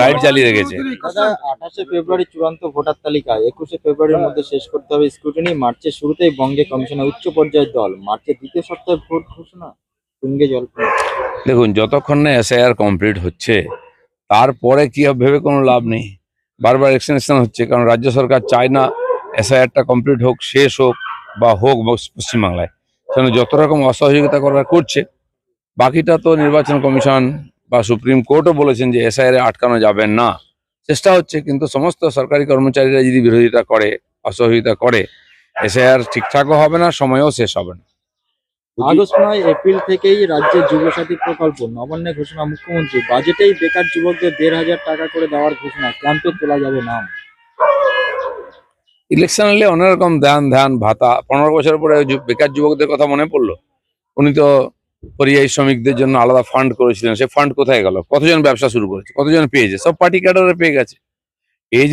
Light জ্বালিয়ে রেখেছে। আঠাশে ফেব্রুয়ারি চূড়ান্ত ভোটার তালিকা। একুশে ফেব্রুয়ারির মধ্যে শেষ করতে হবে স্ক্রুটিনি মার্চের শুরুতেই বঙ্গে কমিশনের উচ্চ পর্যায়ের দল। মার্চের দ্বিতীয় সপ্তাহে ভোট ঘোষণা। তুঙ্গে জল দেখুন যতক্ষণ না এসআইআর কমপ্লিট হচ্ছে তারপরে কি হবে ভেবে কোনো লাভ নেই। বারবার এক্সটেনশন হচ্ছে কারণ রাজ্য সরকার চায় না এসআইআরটা কমপ্লিট হোক শেষ হোক বা হোক পশ্চিমবাংলায়। সেখানে যত রকম অসহযোগিতা করার করছে বাকিটা তো নির্বাচন কমিশন বা সুপ্রিম কোর্টও বলেছেন যে এসআইআর আটকানো যাবে না। চেষ্টা হচ্ছে কিন্তু সমস্ত সরকারি কর্মচারীরা যদি বিরোধিতা করে অসহযোগিতা করে এসআইআর ঠিকঠাকও হবে না সময়ও শেষ হবে না। আগস্ট নয় এপ্রিল থেকেই রাজ্যের যুবসাথী প্রকল্প নবান্নে ঘোষণা মুখ্যমন্ত্রী বাজেটেই বেকার যুবকদের দেড় হাজার টাকা করে দেওয়ার ঘোষণা ক্যাম্পে তোলা যাবে নাম ইলেকশন হলে অনেক রকম ধ্যান ধ্যান ভাতা পনেরো বছর পরে বেকার যুবকদের কথা মনে পড়ল? উনি তো পরিযায়ী শ্রমিকদের জন্য আলাদা ফান্ড করেছিলেন। সে ফান্ড কোথায় গেল? কতজন ব্যবসা শুরু করেছে? কতজন পেয়েছে? সব পার্টি ক্যাডারে পেয়ে গেছে। এই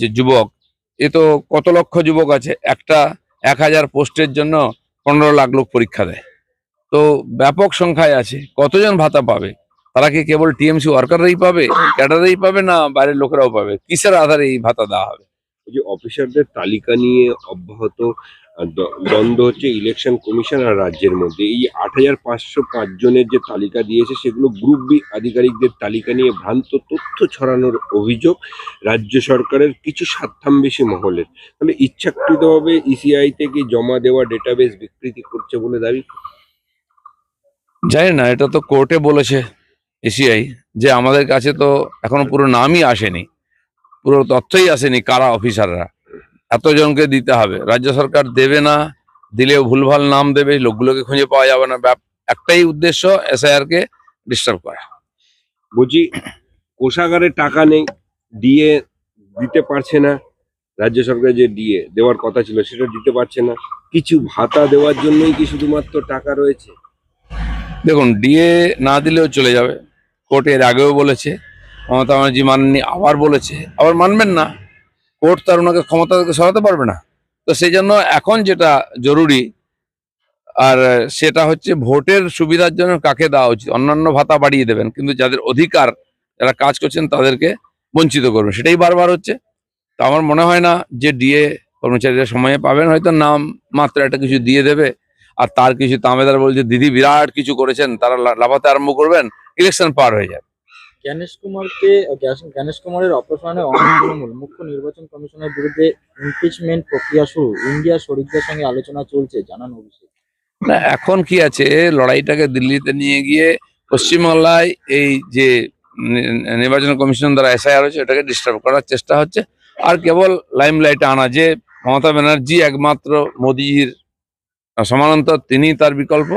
যে যুবক, এ তো কত লক্ষ যুবক আছে? একটা এক হাজার পোস্টের জন্য পনেরো লাখ লোক পরীক্ষা দেয়। তো ব্যাপক সংখ্যায় আছে। কতজন ভাতা পাবে? তারা কি কেবল টিএমসি ওয়ার্কাররাই পাবে? ক্যাডারেই পাবে না বাইরের লোকেরাও পাবে? কিসের আধারে এই ভাতা দেওয়া হবে? যে অফিসারদের তালিকা নিয়ে অব্যাহত দ্বন্দ্ব হচ্ছে ইলেকশন কমিশন আর রাজ্যের মধ্যে। এই আট হাজার পাঁচশো পাঁচ জনের যে তালিকা দিয়েছে, সেগুলো গ্রুপ বি আধিকারিকদের তালিকা নিয়ে ভ্রান্ত তথ্য ছড়ানোর অভিযোগ রাজ্য সরকারের কিছু স্বার্থান্বেষী মহলের। তাহলে ইচ্ছাকৃতভাবে ইসিআই থেকে জমা দেওয়া ডেটাবেস বিকৃতি করছে বলে দাবি? জানি না, এটা তো কোর্টে বলেছে এসিআই যে আমাদের কাছে তো এখনও পুরো নামই আসেনি। পুরো তথ্যই আসেনি কারা অফিসাররা এতজনকে দিতে হবে। রাজ্য সরকার দেবে না দিলেও ভুলভাল নাম দেবে লোকগুলোকে খুঁজে পাওয়া যাবে না। একটাই উদ্দেশ্য এসআইআর কে ডিস্টার্ব করা। বলছি কোষাগারে টাকা নেই দিয়ে দিতে পারছে না রাজ্য সরকার যে দিয়ে দেওয়ার কথা ছিল সেটা দিতে পারছে না। কিছু ভাতা দেওয়ার জন্যই কি শুধুমাত্র টাকা রয়েছে? দেখুন ডিএ না দিলেও চলে যাবে। কোর্ট এর আগেও বলেছে মমতা ব্যানার্জি মাননি আবার বলেছে। আবার মানবেন না। কোর্ট তার ওনাকে ক্ষমতা সরাতে পারবে না। তো সেই জন্য এখন যেটা জরুরি, আর সেটা হচ্ছে ভোটের সুবিধার জন্য কাকে দেওয়া উচিত? অন্যান্য ভাতা বাড়িয়ে দেবেন, কিন্তু যাদের অধিকার, যারা কাজ করছেন তাদেরকে বঞ্চিত করবেন সেটাই বারবার হচ্ছে। তো আমার মনে হয় না যে ডিএ কর্মচারীরা সময়ে পাবেন, হয়তো নাম মাত্র একটা কিছু দিয়ে দেবে, আর তার কিছু তামেদার বলছে, দিদি, বিরাট কিছু করেছেন, তারা লাফাতে আরম্ভ করবেন, ইলেকশন পার হয়ে যাবে। জ্ঞানেশ কুমারকে জ্ঞানেশ কুমারের অপসারণে অনেক তৃণমূল, মুখ্য নির্বাচন কমিশনের বিরুদ্ধে ইমপিচমেন্ট প্রক্রিয়া শুরু, ইন্ডিয়া শরিকদের সঙ্গে আলোচনা চলছে, জানান অভিষেক। না, এখন কি আছে? লড়াইটাকে দিল্লিতে নিয়ে গিয়ে পশ্চিমবাংলায় এই যে নির্বাচন কমিশন দ্বারা এসআইআর হচ্ছে এটাকে ডিস্টার্ব করার চেষ্টা হচ্ছে। আর কেবল লাইম লাইমলাইটে আনা যে মমতা ব্যানার্জি একমাত্র মোদির সমানান্তর, তিনি তার বিকল্প।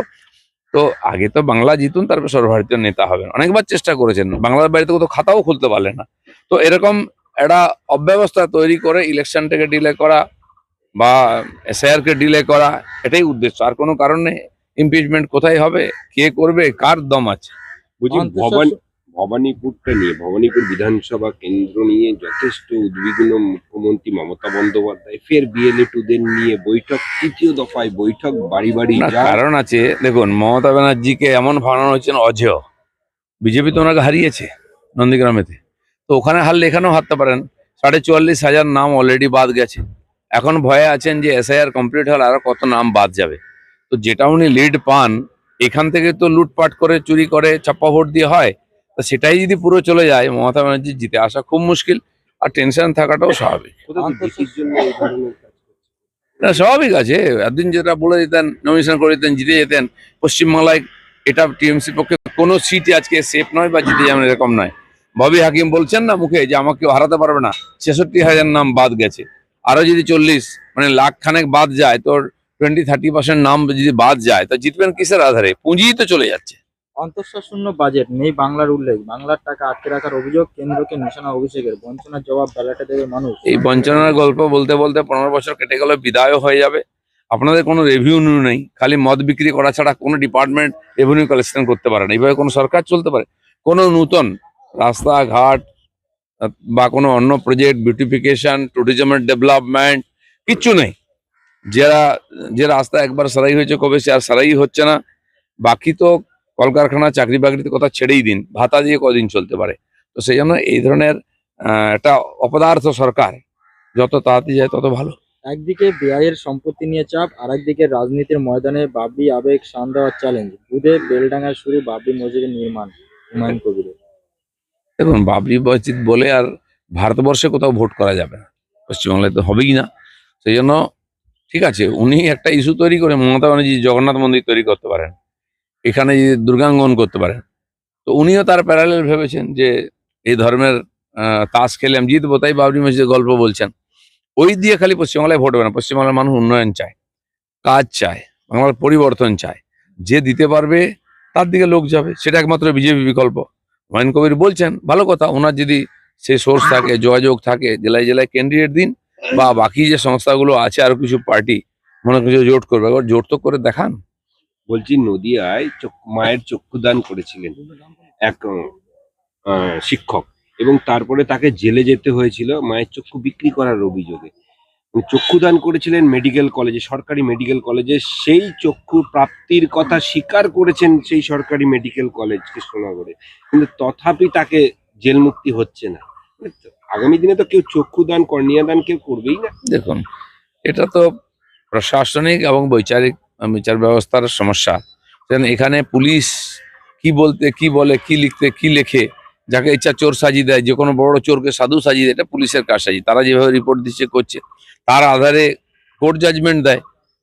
তো আগে তো বাংলা জিতুন তারপর সর্বভারতীয় নেতা হবেন। অনেকবার চেষ্টা করেছেন। বাংলার বাড়িতে কোথাও খাতাও খুলতে পারলেন না। তো এরকম একটা অব্যবস্থা তৈরি করে ইলেকশনটাকে ডিলে করা বা এসআইআর কে ডিলে করা এটাই উদ্দেশ্য। আর কোনো কারণে ইম্পিচমেন্ট কোথায় হবে কে করবে কার দম আছে? বুঝি ভবানী ভবানীপুরটা নিয়ে ভবানীপুর বিধানসভা কেন্দ্র নিয়ে যথেষ্ট উদ্বিগ্ন মুখ্যমন্ত্রী মমতা বন্দ্যোপাধ্যায় ফের বিএলএ টুদের নিয়ে বৈঠক তৃতীয় দফায় বৈঠক বাড়ি বাড়ি কারণ আছে দেখুন মমতা ব্যানার্জিকে এমন ভাড়ানো হচ্ছেন অজেয়। বিজেপি তো ওনাকে হারিয়েছে নন্দীগ্রামেতে। তো ওখানে হারলে এখানেও হারতে পারেন। সাড়ে চুয়াল্লিশ হাজার নাম অলরেডি বাদ গেছে। এখন ভয়ে আছেন যে এসআইআর কমপ্লিট হলে আরও কত নাম বাদ যাবে। তো যেটা উনি লিড পান এখান থেকে তো লুটপাট করে চুরি করে ছাপ্পা ভোট দিয়ে হয় তো সেটাই যদি পুরো চলে যায় মমতা ব্যানার্জি জিতে আসা খুব মুশকিল আর টেনশন থাকাটাও স্বাভাবিক। না স্বাভাবিক আছে। এতদিন যেটা বলে দিতেন নমিনেশন করে দিতেন জিতে যেতেন পশ্চিমবাংলায় এটা টিএমসির পক্ষে কোনো সিটই আজকে সেফ নয় বা জিতে যাবেন এরকম নয়। ববি হাকিম বলছেন না মুখে যে আমাকে কেউ হারাতে পারবে না। ছেষট্টি হাজার নাম বাদ গেছে। আরও যদি চল্লিশ মানে লাখ খানেক বাদ যায় তোর টোয়েন্টি থার্টি পার্সেন্ট নাম যদি বাদ যায় তো জিতবেন কিসের আধারে? পুঁজিই তো চলে যাচ্ছে। অন্তঃসার শূন্য বাজেট নেই বাংলার উল্লেখ। বাংলার টাকা আটকে রাখার অভিযোগ কেন্দ্রকে নিশানা অভিষেকের। বঞ্চনার জবাব বেলাটে দেবে মানুষ। এই বঞ্চনার গল্প বলতে বলতে পনেরো বছর কেটে গেলে, বিদায়ও হয়ে যাবে। আপনাদের কোনো রেভিনিউ নেই। খালি মদ বিক্রি করা ছাড়া কোনো ডিপার্টমেন্ট রেভিনিউ কালেকশন করতে পারে না। এইভাবে কোনো সরকার চলতে পারে? কোনো নূতন রাস্তাঘাট বা কোনো অন্য প্রজেক্ট বিউটিফিকেশন ট্যুরিজমের ডেভেলপমেন্ট কিচ্ছু নেই। যারা যে রাস্তা একবার সারাই হয়েছে কবে সে আর সারাই হচ্ছে না। বাকি তো কলকারখানা চাকরি বাকরির কথা ছেড়েই দিন। ভাতা দিয়ে কদিন চলতে পারে। তো সেই জন্য এই ধরনের একটা অপদার্থ সরকার যত তাড়াতাড়ি যায় তত ভালো। একদিকে বেআইয়ের সম্পত্তি নিয়ে চাপ আর একদিকে রাজনীতির ময়দানে বাবরি আবেগ শান দেওয়ার চ্যালেঞ্জ দুধে বেলডাঙ্গার শুরু বাবরি মসজিদের নির্মাণ হুমায়ুন কবিরের। দেখুন বাবরি মসজিদ বলে আর ভারতবর্ষে কোথাও ভোট করা যাবে না। পশ্চিমবাংলায় তো হবেই না। সেই জন্য ঠিক আছে উনি একটা ইস্যু তৈরি করে মমতা ব্যানার্জি জগন্নাথ মন্দির তৈরি করতে পারেন। এখানে যদি দুর্গাঙ্গন করতে পারেন। তো উনিও তার প্যারালেল ভেবেছেন যে এই ধর্মের তাস খেলে আমি জিতবো, তাই বাবরি মসজিদের গল্প বলছেন। ওই দিয়ে খালি পশ্চিমবাংলায় ভোট হবে না, পশ্চিমবাংলার মানুষ উন্নয়ন চায়, কাজ চায়, বাংলার পরিবর্তন চায়। যে দিতে পারবে, তার দিকে লোক যাবে, সেটা একমাত্র বিজেপি বিকল্প। হুমায়ুন কবির বলছেন, ভালো কথা, ওনার যদি সেই সোর্স থাকে, যোগাযোগ থাকে, জেলায় জেলায় ক্যান্ডিডেট দিন, বা বাকি যে সংস্থাগুলো আছে, আরও কিছু পার্টি মনে কিছু জোট করবে। এবার জোট তো করে দেখান। বলছি, নদিয়ায় মায়ের চক্ষুদান করেছিলেন এক শিক্ষক এবং তারপরে তাকে জেলে যেতে হয়েছিল মায়ের চক্ষু বিক্রি করার অভিযোগে। চক্ষুদান করেছিলেন মেডিকেল কলেজে, সরকারি মেডিকেল কলেজে। সেই চক্ষু প্রাপ্তির কথা স্বীকার করেছেন সেই সরকারি মেডিকেল কলেজ কৃষ্ণনগরে কিন্তু তথাপি তাকে জেল মুক্তি হচ্ছে না। আগামী দিনে তো কেউ চক্ষুদান কর্নিয়া দান কেউ করবেই না। দেখুন, এটা তো প্রশাসনিক এবং বৈচারিক বিচার ব্যবস্থার সমস্যা। এখানে পুলিশ কি বলতে, কি বলে, কি লিখতে, কি লেখে, যাকে ইচ্ছা চোর সাজিয়ে দেয়, যে কোনো বড় চোরকে সাধু সাজিয়ে দেয়, এটা পুলিশের কাজ সাজিয়ে, তারা যেভাবে রিপোর্ট দিচ্ছে, করছে, তার আধারে কোর্ট জাজমেন্ট দেয়।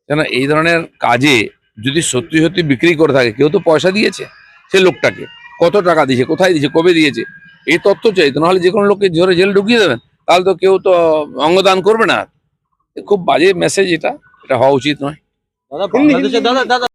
কেন এই ধরনের কাজে যদি সত্যি সত্যি বিক্রি করে থাকে, কেউ তো পয়সা দিয়েছে সে লোকটাকে, কত টাকা দিয়েছে, কোথায় দিয়েছে, কবে দিয়েছে, এই তথ্য চাই তো, নাহলে যে কোনো লোককে জোরে জেল ঢুকিয়ে দেবেন, তাহলে তো কেউ তো, অঙ্গদান করবে না। খুব বাজে মেসেজ এটা এটা হওয়া উচিত নয়। দাদা বাংলাদেশে দাদা দাদা।